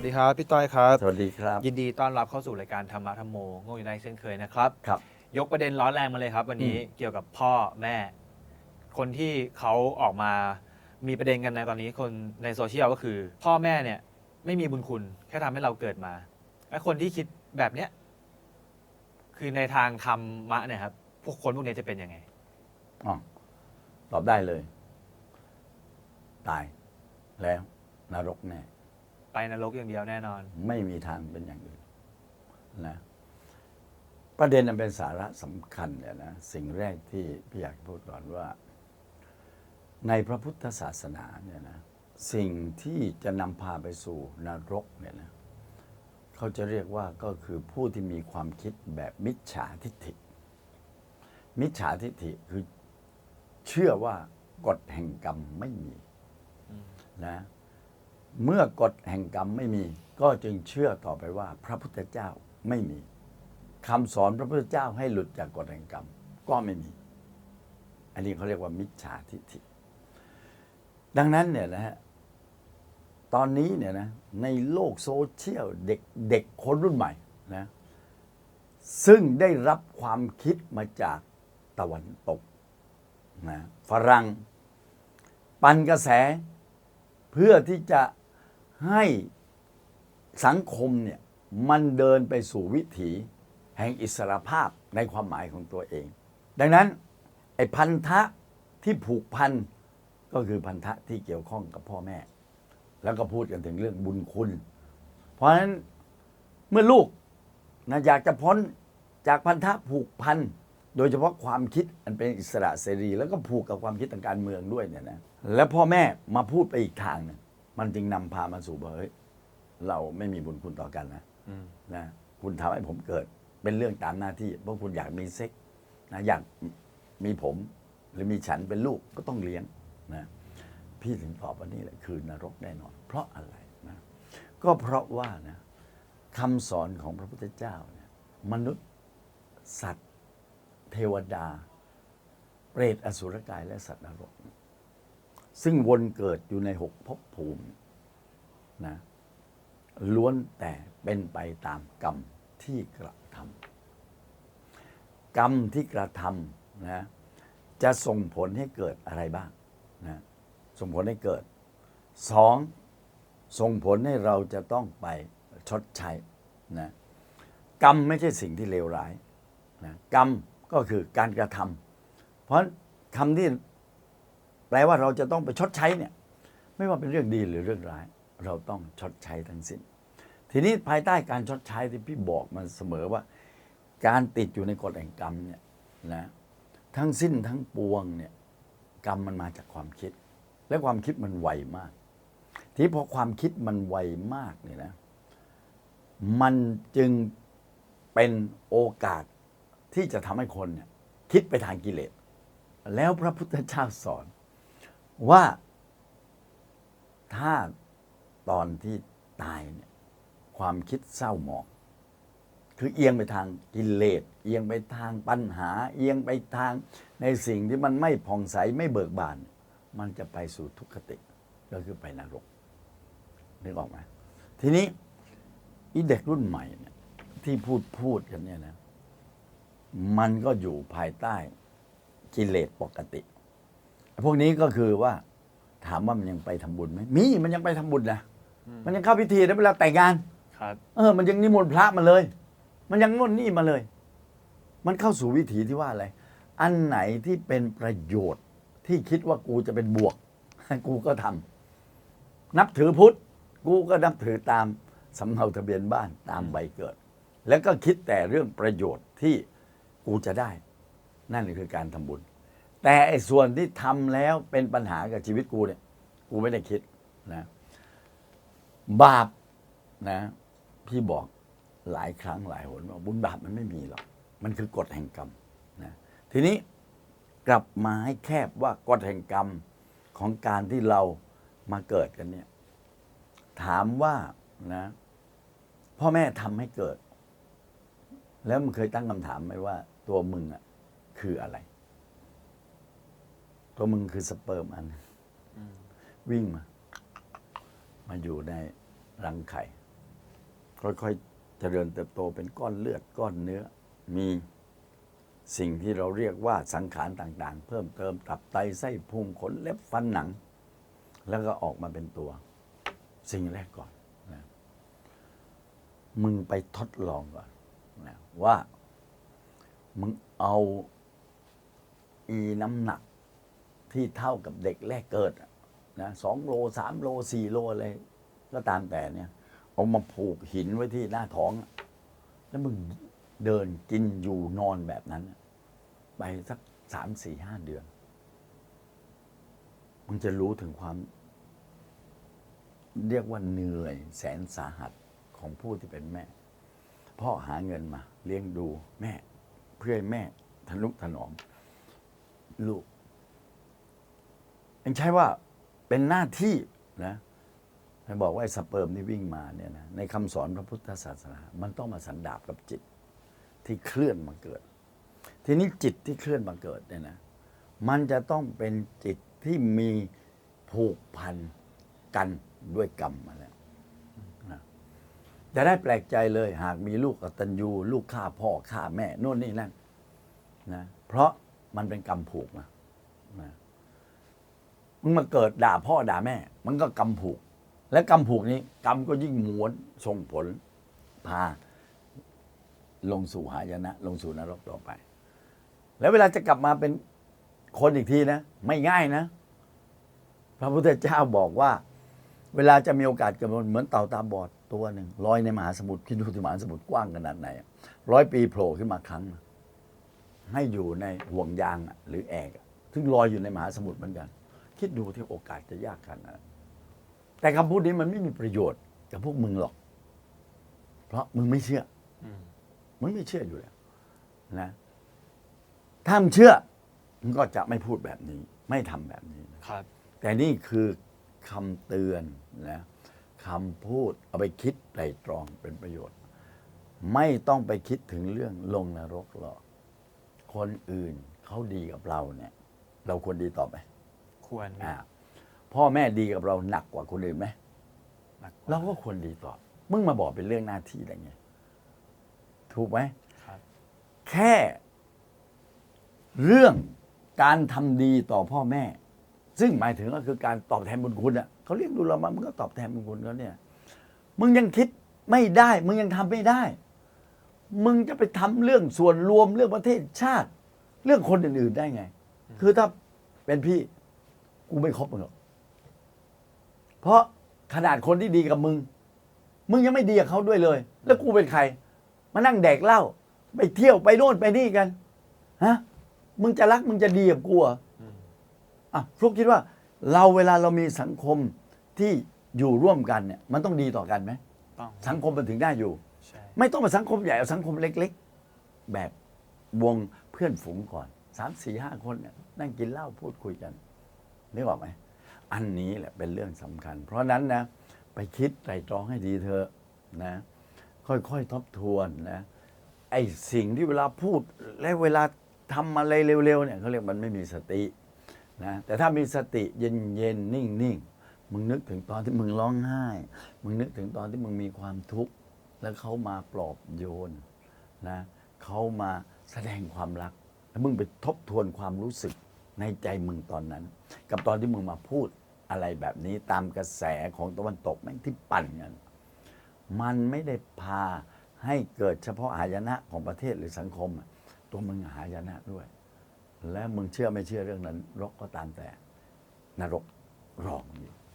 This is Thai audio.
วัสดีครับพี่ต้อยครับ สวัสดีครับ ยินดีต้อนรับเข้าสู่รายการธรรมะธรรมโมโง่อยู่ในเช่นเคยนะครับครับ ยกประเด็นร้อนแรงมาเลยครับ วันนี้อืมเกี่ยวกับพ่อแม่ คนที่เขาออกมามีประเด็นกันในตอนนี้คนในโซเชียลก็คือ พ่อแม่เนี่ย ไม่มีบุญคุณแค่ทำให้เราเกิดมาและคนที่คิดแบบเนี้ยคือในทางธรรมะเนี่ยครับพวกคนพวกนี้จะเป็นยังไงอ๋อตอบได้เลย ตายแล้วนรกแน่ ไปนรกอย่างเดียวแน่นอน ไม่มีทางเป็นอย่างอื่นนะประเด็นนั้นเป็นสาระสำคัญเนี่ยนะสิ่งแรกที่พี่อยากพูดก่อนว่า ในพระพุทธศาสนาเนี่ยนะสิ่งที่จะนำพาไปสู่นรกเนี่ยนะเขาจะเรียกว่าก็คือผู้ที่มีความคิดแบบมิจฉาทิฏฐิ มิจฉาทิฏฐิคือเชื่อว่ากฎแห่งกรรมไม่มีนะ เมื่อกฎแห่งกรรมไม่มี ก็จึงเชื่อต่อไปว่า พระพุทธเจ้าไม่มีคำสอนพระพุทธเจ้าให้หลุดจากกฎแห่งกรรม ก็ไม่มี อันนี้เขาเรียกว่ามิจฉาทิฏฐิ ดังนั้นเนี่ยนะฮะตอนนี้เนี่ยนะในโลกโซเชียลเด็กเด็กคนรุ่นใหม่นะซึ่งได้รับความคิดมาจากตะวันตกนะฝรั่ง ปันกระแสเพื่อที่จะ ให้สังคมเนี่ยมันเดินไปสู่วิถีแห่งอิสรภาพในความหมายของตัวเอง ดังนั้นไอ้พันธะที่ผูกพันก็คือพันธะที่เกี่ยวข้องกับพ่อแม่ แล้วก็พูดกันถึงเรื่องบุญคุณ เพราะฉะนั้นเมื่อลูกนะอยากจะพ้นจากพันธะผูกพันโดยเฉพาะความคิดอันเป็นอิสระเสรี แล้วก็ผูกกับความคิดทางการเมืองด้วยเนี่ยนะแล้วพ่อแม่มาพูดไปอีกทางหนึง มันจึงนำพามาสู่ว่าเฮ้ยเราไม่มีบุญคุณต่อกันนะอืม นะคุณทำให้ผมเกิดเป็นเรื่องตามหน้าที่เพราะคุณอยากมีเซ็กนะอยากมีผม หรือมีฉันเป็นลูกก็ต้องเลี้ยงนะพี่ถึงตอบว่านี่แหละคือนรกแน่นอน เพราะอะไรนะก็เพราะว่านะคำสอนของพระพุทธเจ้าเนี่ยมนุษย์สัตว์ เทวดา เปรตอสุรกายและสัตว์นรก ซึ่งวนเกิดอยู่ในหกภพภูมินะล้วนแต่เป็นไปตามกรรมที่กระทำกรรมที่กระทำนะจะส่งผลให้เกิดอะไรบ้างนะส่งผลให้เกิดสองส่งผลให้เราจะต้องไปชดใช้นะกรรมไม่ใช่สิ่งที่เลวร้ายนะกรรมก็คือการกระทำเพราะคำที่ แปลว่าเราจะต้องไปชดใช้เนี่ย ไม่ว่าเป็นเรื่องดีหรือเรื่องร้าย เราต้องชดใช้ทั้งสิ้น ทีนี้ภายใต้การชดใช้ที่พี่บอกมาเสมอว่า การติดอยู่ในกฎแห่งกรรมเนี่ยนะทั้งสิ้นทั้งปวงเนี่ยกรรมมันมาจากความคิด และความคิดมันไวมาก ทีนี้พอความคิดมันไวมากเนี่ยนะ มันจึงเป็นโอกาสที่จะทำให้คนเนี่ยคิดไปทางกิเลส แล้วพระพุทธเจ้าสอน ว่าถ้าตอนที่ตายเนี่ยความคิดเศร้าหมอง คือเอียงไปทางกิเลสเอียงไปทางปัญหา เอียงไปทางในสิ่งที่มันไม่ผ่องใสไม่เบิกบาน มันจะไปสู่ทุกขติก็คือไปนรกนึกออกไหมทีนี้อีเด็กรุ่นใหม่เนี่ยที่พูดพูดกันเนี่ยนะมันก็อยู่ภายใต้กิเลสปกติ พวกนี้ก็คือว่า ถามว่ามันยังไปทำบุญไหมมีมันยังไปทำบุญนะอืมมันยังเข้าพิธีนะเวลาแต่งงานครับ เออ มันยังนิมนต์พระมาเลย มันยังน่นนี่มาเลย มันเข้าสู่วิถีที่ว่าอะไร อันไหนที่เป็นประโยชน์ที่คิดว่ากูจะเป็นบวก กูก็ทำนับถือพุทธ กูก็นับถือตามสำเนาทะเบียนบ้านตามใบเกิด แล้วก็คิดแต่เรื่องประโยชน์ที่กูจะได้ นั่นคือการทำบุญ แต่ไอ้ส่วนที่ทำแล้วเป็นปัญหากับชีวิตกูเนี่ย กูไม่ได้คิดนะ บาปนะ พี่บอกหลายครั้งหลายหนว่าบุญบาปมันไม่มีหรอก มันคือกฎแห่งกรรมนะทีนี้กลับมาให้แคบว่ากฎแห่งกรรมของการที่เรามาเกิดกันเนี่ย ถามว่านะพ่อแม่ทำให้เกิด แล้วมึงเคยตั้งคำถามไหมว่า ตัวมึงอะคืออะไร ตัวมึงคือสเปิร์มอัน วิ่งมา มาอยู่ในรังไข่ ค่อยๆเจริญเติบโตเป็นก้อนเลือดก้อนเนื้อ มีสิ่งที่เราเรียกว่าสังขารต่าง ๆ เพิ่มเติมตับไตไส้พุงขนเล็บฟันหนัง แล้วก็ออกมาเป็นตัว สิ่งแรกก่อนนะมึงไปทดลองก่อนนะว่า มึงเอาอีน้ำหนัก ที่เท่ากับเด็กแรกเกิดนะสองโลสามโลสี่โลอะไรก็ตามแต่เนี่ย เอามาผูกหินไว้ที่หน้าท้อง แล้วมึงเดินกินอยู่นอนแบบนั้น ไปสักสามสี่ห้าเดือน มึงจะรู้ถึงความ เรียกว่าเหนื่อยแสนสาหัสของผู้ที่เป็นแม่ พ่อหาเงินมา เลี้ยงดูแม่ เพื่อให้แม่ทนุถนอม ลูก ยังใช้ว่าเป็นหน้าที่นะให้บอกว่าไอ้สเปิร์มที่วิ่งมาเนี่ยนะในคำสอนพระพุทธศาสนา มันต้องมาสันดาบกับจิตที่เคลื่อนมาเกิด ทีนี้จิตที่เคลื่อนมาเกิดเนี่ยนะมันจะต้องเป็นจิตที่มีผูกพันกันด้วยกรรมมาแล้วจะได้แปลกใจเลยหากมีลูกกตัญญูลูกฆ่าพ่อฆ่าแม่โน่นนี่นั่นนะเพราะมันเป็นกรรมผูกมานะ มึงมาเกิดด่าพ่อด่าแม่ มันก็กรรมผูก และกรรมผูกนี้ กรรมก็ยิ่งม้วนส่งผลพา ลงสู่หายนะ ลงสู่นรกต่อไป แล้วเวลาจะกลับมาเป็นคนอีกทีนะ ไม่ง่ายนะ พระพุทธเจ้าบอกว่า เวลาจะมีโอกาสเกิดเหมือนเต่าตาบอดตัวหนึ่งลอยในมหาสมุทรคิดดูที่มหาสมุทรกว้างขนาดไหนร้อยปีโผล่ขึ้นมาครั้ง ให้อยู่ในห่วงยางหรือแอกซึ่งลอยอยู่ในมหาสมุทรเหมือนกัน คิดดูที่โอกาสจะยากขนาดไหนแต่คำพูดนี้มันไม่มีประโยชน์กับพวกมึงหรอก เพราะมึงไม่เชื่ออืมมึงไม่เชื่ออยู่แล้วนะ ถ้ามึงเชื่อมึงก็จะไม่พูดแบบนี้ ไม่ทำแบบนี้ ครับ แต่นี่คือคำเตือนนะคำพูดเอาไปคิดไตรตรองเป็นประโยชน์ ไม่ต้องไปคิดถึงเรื่องลงนรกหรอกคนอื่นเขาดีกับเราเนี่ย เราควรดีตอบไหม ควรอ่าพ่อแม่ดีกับเราหนักกว่าคนอื่นไหมหนักกว่เราก็ควรดีตอบมึงมาบอกเป็นเรื่องหน้าที่ได้ไงถูกไหมครับ แค่ เรื่องการทำดีต่อพ่อแม่ ซึ่งหมายถึงก็คือการตอบแทนบุญคุณอะเขาเรียกดูเรามามึงก็ตอบแทนบุญคุณเขาเนี่ย มึงยังคิดไม่ได้ มึงยังทำไม่ได้ มึงจะไปทำเรื่องส่วนรวมเรื่องประเทศชาติ เรื่องคนอื่นๆได้ไง คือถ้าเป็นพี่ กูไม่คบมึงหรอก เพราะขนาดคนที่ดีกับมึง มึงยังไม่ดีกับเขาด้วยเลย แล้วกูเป็นใคร มานั่งแดกเหล้าไปเที่ยวไปโน่นไปนี่กัน ฮะ มึงจะรักมึงจะดีกับกูเหรออืมอะฟลุกคิดว่า เราเวลาเรามีสังคมที่อยู่ร่วมกันเนี่ย มันต้องดีต่อกันไหมต้องสังคมมันถึงได้อยู่ ใช่ไม่ต้องมาสังคมใหญ่เอาสังคมเล็ก ๆ แบบวงเพื่อนฝูงก่อนสามสี่ห้าคนเนี่ยนั่งกินเหล้าพูดคุยกัน นึกออกไหมอันนี้แหละเป็นเรื่องสำคัญ เพราะนั้นนะไปคิดไตรตรองให้ดีเถอะนะ ค่อยๆทบทวนนะไอ้สิ่งที่เวลาพูดและเวลาทำอะไรเร็วๆเนี่ยเขาเรียกมันไม่มีสตินะแต่ถ้ามีสติเย็นๆนิ่งๆมึงนึกถึงตอนที่มึงร้องไห้ มึงนึกถึงตอนที่มึงมีความทุกข์แล้วเขามาปลอบโยนนะเขามาแสดงความรัก แล้วมึงไปทบทวนความรู้สึก ในใจมึงตอนนั้น กับตอนที่มึงมาพูดอะไรแบบนี้ตามกระแสของตะวันตกแม่งที่ปั่นกันมันไม่ได้พาให้เกิดเฉพาะหายนะของประเทศหรือสังคม ตัวมึงหายนะด้วย และมึงเชื่อไม่เชื่อเรื่องนั้นรกก็ตามแต่ นรกรอมึงอยู่